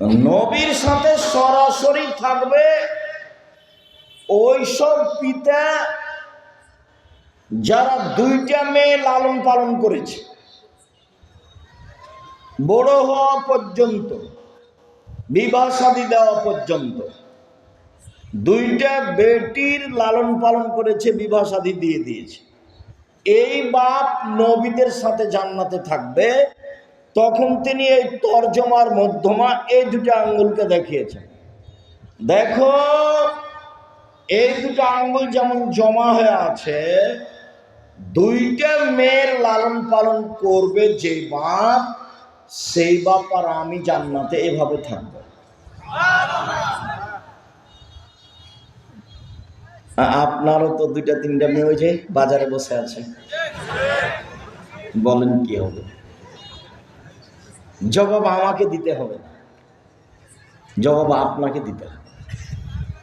নবীর সাথে সরাসরি থাকবে ওই সব পিতা যারা দুইটা মেয়ে লালন পালন করেছে। বড় হওয়া পর্যন্ত, বিবাহ শাদী দেওয়া পর্যন্ত, দুইটা বেটির লালন পালন করেছে, বিবাহ শাদী দিয়ে দিয়েছে। এই বাপ নবীদের সাথে জান্নাতে থাকবে। তখন তিনি এই তর্জমার মধ্যমা এই দুটো আঙ্গুলকে দেখিয়েছেন। দেখো, এই দুটো আঙ্গুল যেমন জমা হয়ে আছে, দুইটা মেয়ের লালন পালন করবে যে বাপ, সেই বাপ আর আমি জান্নাতে এভাবে থাকব। আপনারও তো দুইটা, তিনটা মেয়ে ওই যে বাজারে বসে আছে। বলেন কি হবে? জবাব আমাকে দিতে হবে না। জবাব আপনাকে দিতে হবে।